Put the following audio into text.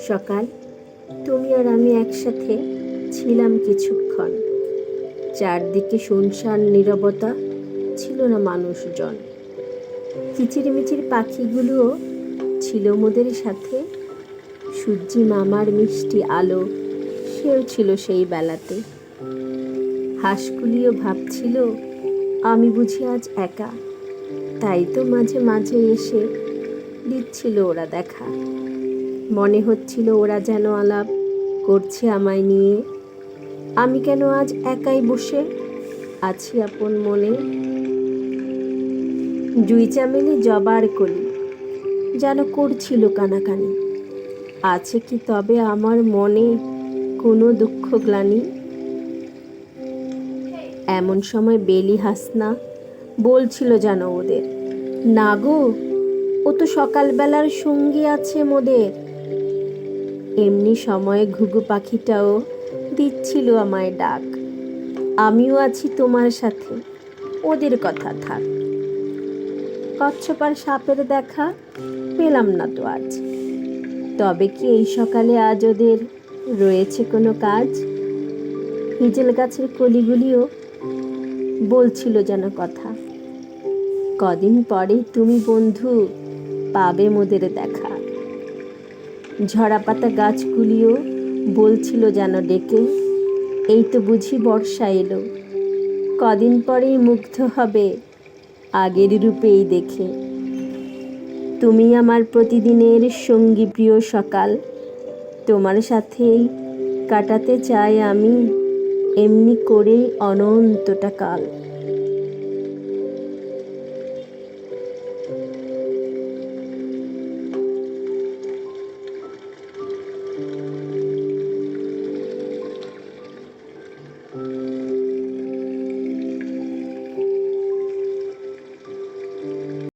সকাল, তুমি আর আমি একসাথে ছিলাম কিছুক্ষণ। চারদিকে শুনশান নীরবতা ছিল না মানুষজন। কিচিরমিচির পাখিগুলোও ছিল মোদের সাথে। সূর্যি মামার মিষ্টি আলো, সেও ছিল সেই বেলাতে। হাঁসগুলিও ভাবছিল আমি বুঝি আজ একা। তাই তো মাঝে মাঝে এসে দিচ্ছিল ওরা দেখা। মনে হচ্ছিল ওরা যেন আলাপ করছে আমায় নিয়ে। আমি কেন আজ একাই বসে আছি আপন মনে? জুই চামেলি জবার করি যেন করছিল কানাকানি। আছে কি তবে আমার মনে কোনো দুঃখ গ্লানি? এমন সময় বেলি হাসনা বলছিল যেন ওদের, না গো, ও তো সকালবেলার সঙ্গী আছে মোদের। এমনি সময়ে ঘুঘু পাখিটাও দিচ্ছিল আমায় ডাক। আমিও আছি তোমার সাথে, ওদের কথা থাক। কচ্ছপার সাপের দেখা পেলাম না তো আজ। তবে কি এই সকালে আজ ওদের রয়েছে কোনো কাজ? হিজেল গাছের কলিগুলিও বলছিল যেন কথা। কদিন পরে তুমি বন্ধু পাবে মোদের দেখা। ঝরা পাতা গাছগুলিও বলছিল যেন ডেকে। এই তো বুঝি বর্ষা এলো। কদিন পরেই মুগ্ধ হবে আগের রূপেই দেখে। তুমি আমার প্রতিদিনের সঙ্গী প্রিয় সকাল। তোমার সাথেই কাটাতে চাই আমি, এমনি করেই অনন্তটা কাল।